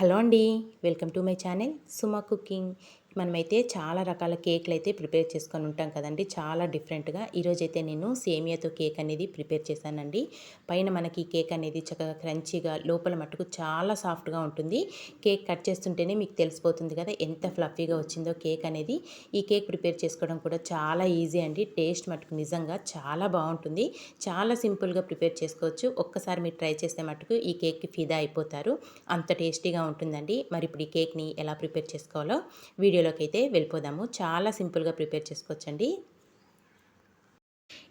Hello అండి welcome to my channel Suma cooking. మనమైతే చాలా రకాల కేక్లు అయితే ప్రిపేర్ చేసుకొని ఉంటాం కదండి. చాలా డిఫరెంట్గా. ఈరోజు అయితే నేను సేమియాతో కేక్ అనేది ప్రిపేర్ చేశానండి. పైన మనకి కేక్ అనేది చక్కగా క్రంచీగా లోపల మట్టుకు చాలా సాఫ్ట్గా ఉంటుంది. కేక్ కట్ చేస్తుంటేనే మీకు తెలిసిపోతుంది కదా ఎంత ఫ్లఫీగా వచ్చిందో కేక్ అనేది. ఈ కేక్ ప్రిపేర్ చేసుకోవడం కూడా చాలా ఈజీ అండి. టేస్ట్ మటుకు నిజంగా చాలా బాగుంటుంది. చాలా సింపుల్గా ప్రిపేర్ చేసుకోవచ్చు. ఒక్కసారి మీరు ట్రై చేస్తే మటుకు ఈ కేక్కి ఫిదా అయిపోతారు. అంత టేస్టీగా ఉంటుందండి. మరి ఇప్పుడు ఈ కేక్ని ఎలా ప్రిపేర్ చేసుకోవాలో వీడియో వీడియోలోకి అయితే వెళ్ళిపోదాము. చాలా సింపుల్గా ప్రిపేర్ చేసుకోవచ్చండి.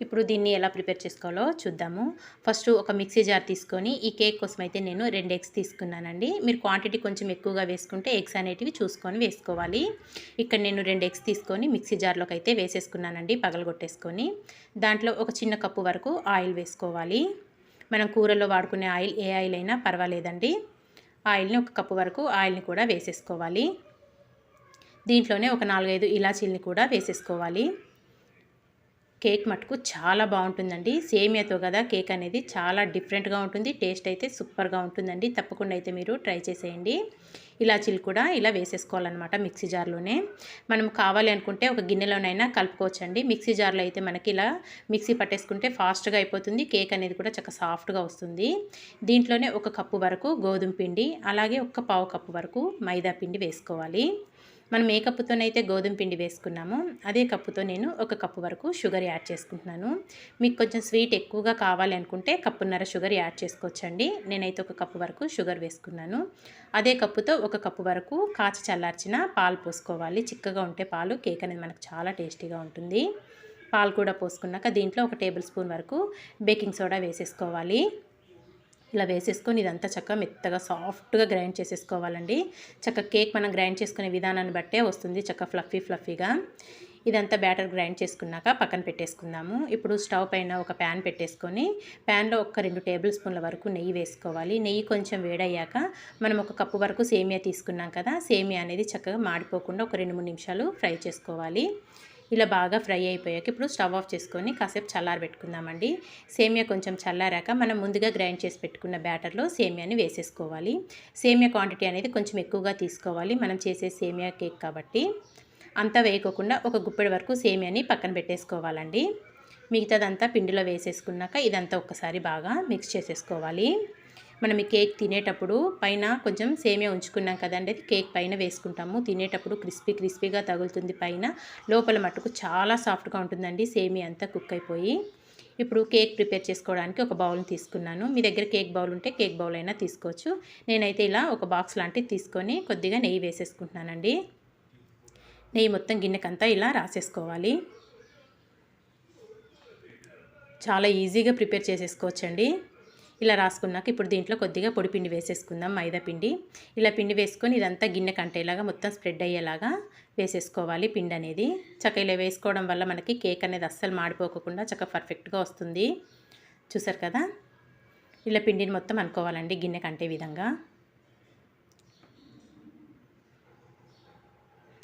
ఇప్పుడు దీన్ని ఎలా ప్రిపేర్ చేసుకోవాలో చూద్దాము. ఫస్ట్ ఒక మిక్సీ జార్ తీసుకొని ఈ కేక్ కోసం అయితే నేను రెండు ఎగ్స్ తీసుకున్నానండి. మీరు క్వాంటిటీ కొంచెం ఎక్కువగా వేసుకుంటే ఎగ్స్ అనేటివి చూసుకొని వేసుకోవాలి. ఇక్కడ నేను రెండు ఎగ్స్ తీసుకొని మిక్సీ జార్లోకి అయితే వేసేసుకున్నానండి పగలగొట్టేసుకొని. దాంట్లో ఒక చిన్న కప్పు వరకు ఆయిల్ వేసుకోవాలి. మనం కూరలో వాడుకునే ఆయిల్ ఏ ఆయిల్ అయినా పర్వాలేదండి. ఆయిల్ని ఒక కప్పు వరకు ఆయిల్ని కూడా వేసేసుకోవాలి. దీంట్లోనే ఒక నాలుగైదు ఇలాచీల్ని కూడా వేసేసుకోవాలి. కేక్ మటుకు చాలా బాగుంటుందండి. సేమియాతో కదా కేక్ అనేది చాలా డిఫరెంట్గా ఉంటుంది. టేస్ట్ అయితే సూపర్గా ఉంటుందండి. తప్పకుండా అయితే మీరు ట్రై చేసేయండి. ఇలాచీలు కూడా ఇలా వేసేసుకోవాలన్నమాట మిక్సీ జార్లోనే. మనం కావాలి అనుకుంటే ఒక గిన్నెలోనైనా కలుపుకోవచ్చండి. మిక్సీ జార్లో అయితే మనకి ఇలా మిక్సీ పట్టేసుకుంటే ఫాస్ట్గా అయిపోతుంది. కేక్ అనేది కూడా చక్కగా సాఫ్ట్గా వస్తుంది. దీంట్లోనే ఒక కప్పు వరకు గోధుమ పిండి అలాగే ఒక పావు కప్పు వరకు మైదా పిండి వేసుకోవాలి. మనం ఏ కప్పుతోనైతే గోధుమ పిండి వేసుకున్నామో అదే కప్పుతో నేను ఒక కప్పు వరకు షుగర్ యాడ్ చేసుకుంటున్నాను. మీకు కొంచెం స్వీట్ ఎక్కువగా కావాలి అనుకుంటే కప్పున్నర షుగర్ యాడ్ చేసుకోవచ్చండి. నేనైతే ఒక కప్పు వరకు షుగర్ వేసుకున్నాను. అదే కప్పుతో ఒక కప్పు వరకు కాచి చల్లార్చిన పాలు పోసుకోవాలి. చిక్కగా ఉంటే పాలు కేక్ అనేది మనకు చాలా టేస్టీగా ఉంటుంది. పాలు కూడా పోసుకున్నాక దీంట్లో ఒక టేబుల్ స్పూన్ వరకు బేకింగ్ సోడా వేసేసుకోవాలి. ఇలా వేసేసుకొని ఇదంతా చక్కగా మెత్తగా సాఫ్ట్గా గ్రైండ్ చేసేసుకోవాలండి. చక్క కేక్ మనం గ్రైండ్ చేసుకునే విధానాన్ని బట్టే వస్తుంది చక్క ఫ్లఫీ ఫ్లఫీగా. ఇదంతా బ్యాటర్ గ్రైండ్ చేసుకున్నాక పక్కన పెట్టేసుకుందాము. ఇప్పుడు స్టవ్ పైన ఒక ప్యాన్ పెట్టేసుకొని ప్యాన్లో ఒక రెండు టేబుల్ స్పూన్ల వరకు నెయ్యి వేసుకోవాలి. నెయ్యి కొంచెం వేడయ్యాక మనం ఒక కప్పు వరకు సేమియా తీసుకున్నాం కదా సేమియా అనేది చక్కగా మాడిపోకుండా ఒక రెండు మూడు నిమిషాలు ఫ్రై చేసుకోవాలి. ఇలా బాగా ఫ్రై అయిపోయాక ఇప్పుడు స్టవ్ ఆఫ్ చేసుకొని కాసేపు చల్లారి పెట్టుకుందామండి. సేమియా కొంచెం చల్లారాక మనం ముందుగా గ్రైండ్ చేసి పెట్టుకున్న బ్యాటర్లో సేమియాని వేసేసుకోవాలి. సేమియా క్వాంటిటీ అనేది కొంచెం ఎక్కువగా తీసుకోవాలి. మనం చేసే సేమియా కేక్ కాబట్టి అంతా వేయకోకుండా ఒక గుప్పెడి వరకు సేమియాని పక్కన పెట్టేసుకోవాలండి. మిగతాదంతా పిండిలో వేసేసుకున్నాక ఇదంతా ఒక్కసారి బాగా మిక్స్ చేసేసుకోవాలి. మనం ఈ కేక్ తినేటప్పుడు పైన కొంచెం సేమియా ఉంచుకున్నాం కదండి. అది కేక్ పైన వేసుకుంటాము. తినేటప్పుడు క్రిస్పీ క్రిస్పీగా తగులుతుంది పైన. లోపల మట్టుకు చాలా సాఫ్ట్గా ఉంటుందండి సేమియా అంతా కుక్ అయిపోయి. ఇప్పుడు కేక్ ప్రిపేర్ చేసుకోవడానికి ఒక బౌల్ని తీసుకున్నాను. మీ దగ్గర కేక్ బౌల్ ఉంటే కేక్ బౌల్ అయినా తీసుకోవచ్చు. నేనైతే ఇలా ఒక బాక్స్ లాంటిది తీసుకొని కొద్దిగా నెయ్యి వేసేసుకుంటున్నానండి. నెయ్యి మొత్తం గిన్నెకంతా ఇలా రాసేసుకోవాలి. చాలా ఈజీగా ప్రిపేర్ చేసేసుకోవచ్చండి. ఇలా రాసుకున్నాక ఇప్పుడు దీంట్లో కొద్దిగా పొడి పిండి వేసేసుకుందాం మైదా పిండి. ఇలా పిండి వేసుకొని ఇదంతా గిన్నె కంటేలాగా మొత్తం స్ప్రెడ్ అయ్యేలాగా వేసేసుకోవాలి పిండి అనేది. చక్క ఇలా వేసుకోవడం వల్ల మనకి కేక్ అనేది అస్సలు మాడిపోకుండా చక్క పర్ఫెక్ట్గా వస్తుంది. చూసారు కదా? ఇలా పిండిని మొత్తం అనుకోవాలండి గిన్నె కంటే విధంగా.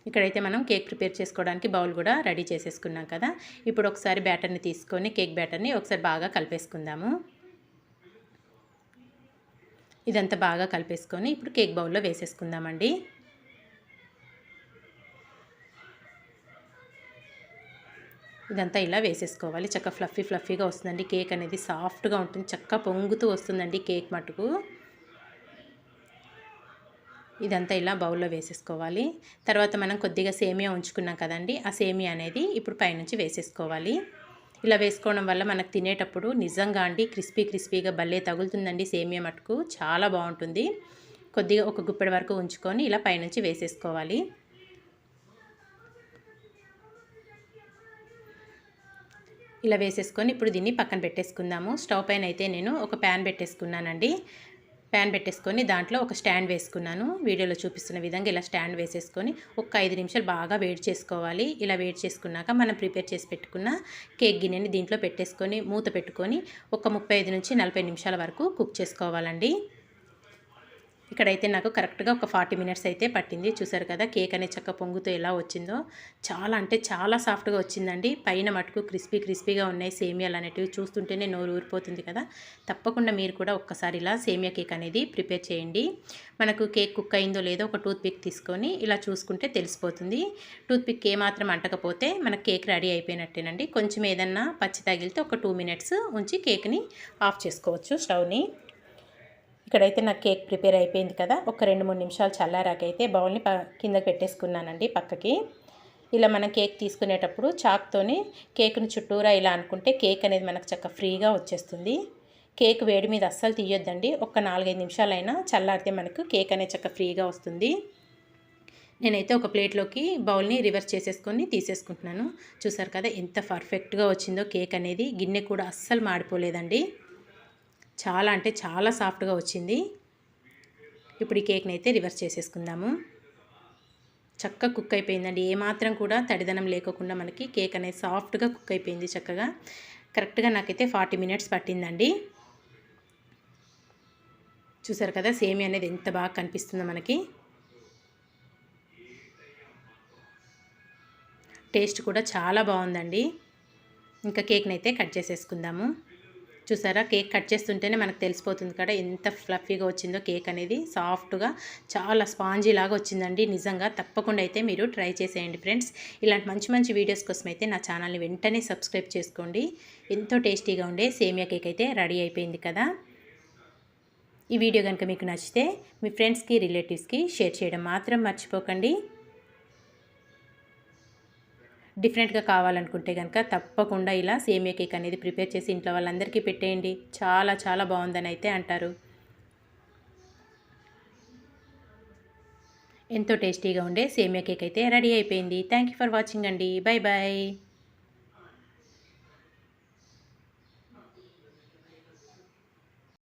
ఇక్కడైతే మనం కేక్ ప్రిపేర్ చేసుకోవడానికి బౌల్ కూడా రెడీ చేసేసుకున్నాం కదా? ఇప్పుడు ఒకసారి బ్యాటర్ని తీసుకొని కేక్ బ్యాటర్ని ఒకసారి బాగా కలిపేసుకుందాము. ఇదంతా బాగా కలిపేసుకొని ఇప్పుడు కేక్ బౌల్లో వేసేసుకుందామండి. ఇదంతా ఇలా వేసేసుకోవాలి. చక్క ఫ్లఫీ ఫ్లఫీగా వస్తుందండి. కేక్ అనేది సాఫ్ట్గా ఉంటుంది. చక్క పొంగుతూ వస్తుందండి కేక్ మటుకు. ఇదంతా ఇలా బౌల్లో వేసేసుకోవాలి. తర్వాత మనం కొద్దిగా సేమియా ఉంచుకున్నాం కదండి. ఆ సేమియా అనేది ఇప్పుడు పైనుంచి వేసేసుకోవాలి. ఇలా వేసుకోవడం వల్ల మనకు తినేటప్పుడు నిజంగా అండి క్రిస్పీ క్రిస్పీగా భలే తగులుతుందండి సేమియా మటుకు. చాలా బాగుంటుంది. కొద్దిగా ఒక గుప్పెడు వరకు ఉంచుకొని ఇలా పైనుంచి వేసేసుకోవాలి. ఇలా వేసేసుకొని ఇప్పుడు దీన్ని పక్కన పెట్టేసుకుందాము. స్టవ్ పైన అయితే నేను ఒక ప్యాన్ పెట్టేసుకున్నానండి. ప్యాన్ పెట్టేసుకొని దాంట్లో ఒక స్టాండ్ వేసుకున్నాను. వీడియోలో చూపిస్తున్న విధంగా ఇలా స్టాండ్ వేసేసుకొని ఒక ఐదు నిమిషాలు బాగా వేడి చేసుకోవాలి. ఇలా వేడి చేసుకున్నాక మనం ప్రిపేర్ చేసి పెట్టుకున్న కేక్ గిన్నెని దీంట్లో పెట్టేసుకొని మూత పెట్టుకొని ఒక ముప్పై నుంచి నలభై నిమిషాల వరకు కుక్ చేసుకోవాలండి. ఇక్కడైతే నాకు కరెక్ట్గా ఒక ఫార్టీ మినిట్స్ అయితే పట్టింది. చూసారు కదా కేక్ అనే చక్క పొంగుతో ఎలా వచ్చిందో. చాలా అంటే చాలా సాఫ్ట్గా వచ్చిందండి. పైన మటుకు క్రిస్పీ క్రిస్పీగా ఉన్నాయి సేమియాలు అనేటివి. చూస్తుంటేనే నోరు ఊరిపోతుంది కదా. తప్పకుండా మీరు కూడా ఒక్కసారి ఇలా సేమియా కేక్ అనేది ప్రిపేర్ చేయండి. మనకు కేక్ కుక్ అయిందో లేదో ఒక టూత్ పిక్ తీసుకొని ఇలా చూసుకుంటే తెలిసిపోతుంది. టూత్ పిక్ ఏమాత్రం అంటకపోతే మన కేక్ రెడీ అయిపోయినట్టేనండి. కొంచెం ఏదన్నా పచ్చి తగిలితే ఒక టూ మినిట్స్ ఉంచి కేక్ని ఆఫ్ చేసుకోవచ్చు స్టవ్ని. ఇక్కడైతే నాకు కేక్ ప్రిపేర్ అయిపోయింది కదా. ఒక రెండు మూడు నిమిషాలు చల్లారాకైతే బౌల్ని ప కిందకి పెట్టేసుకున్నానండి పక్కకి. ఇలా మనం కేక్ తీసుకునేటప్పుడు చాక్తోని కేక్ను చుట్టూరా ఇలా అనుకుంటే కేక్ అనేది మనకు చక్క ఫ్రీగా వచ్చేస్తుంది. కేక్ వేడి మీద అస్సలు తీయొద్దండి. ఒక నాలుగైదు నిమిషాలైనా చల్లారితే మనకు కేక్ అనేది చక్క ఫ్రీగా వస్తుంది. నేనైతే ఒక ప్లేట్లోకి బౌల్ని రివర్స్ చేసేసుకొని తీసేసుకుంటున్నాను. చూసారు కదా ఎంత పర్ఫెక్ట్గా వచ్చిందో కేక్ అనేది. గిన్నె కూడా అస్సలు మాడిపోలేదండి. చాలా అంటే చాలా సాఫ్ట్గా వచ్చింది. ఇప్పుడు ఈ కేక్ని అయితే రివర్స్ చేసేసుకుందాము. చక్కగా కుక్ అయిపోయిందండి. ఏమాత్రం కూడా తడిదనం లేకోకుండా మనకి కేక్ అనేది సాఫ్ట్గా కుక్ అయిపోయింది చక్కగా. కరెక్ట్గా నాకైతే ఫార్టీ మినిట్స్ పట్టిందండి. చూసారు కదా సేమి అనేది ఎంత బాగా కనిపిస్తుందో మనకి. టేస్ట్ కూడా చాలా బాగుందండి. ఇంకా కేక్ని అయితే కట్ చేసేసుకుందాము. చూసారా? కేక్ కట్ చేస్తుంటేనే మనకు తెలిసిపోతుంది కదా ఎంత ఫ్లఫీగా వచ్చిందో కేక్ అనేది. సాఫ్ట్గా చాలా స్పాంజీ లాగా వచ్చిందండి. నిజంగా తప్పకుండా అయితే మీరు ట్రై చేసేయండి ఫ్రెండ్స్. ఇలాంటి మంచి మంచి వీడియోస్ కోసం అయితే నా ఛానల్ని వెంటనే సబ్స్క్రైబ్ చేసుకోండి. ఎంతో టేస్టీగా ఉండే సేమియా కేక్ అయితే రెడీ అయిపోయింది కదా. ఈ వీడియో కనుక మీకు నచ్చితే మీ ఫ్రెండ్స్కి రిలేటివ్స్కి షేర్ చేయడం మాత్రం మర్చిపోకండి. డిఫరెంట్గా కావాలనుకుంటే కనుక తప్పకుండా ఇలా సేమియా కేక్ అనేది ప్రిపేర్ చేసి ఇంట్లో వాళ్ళందరికీ పెట్టేయండి. చాలా చాలా బాగుందని అయితే అంటారు. ఎంతో టేస్టీగా ఉండే సేమియా కేక్ అయితే రెడీ అయిపోయింది. థ్యాంక్ ఫర్ వాచింగ్ అండి. Bye bye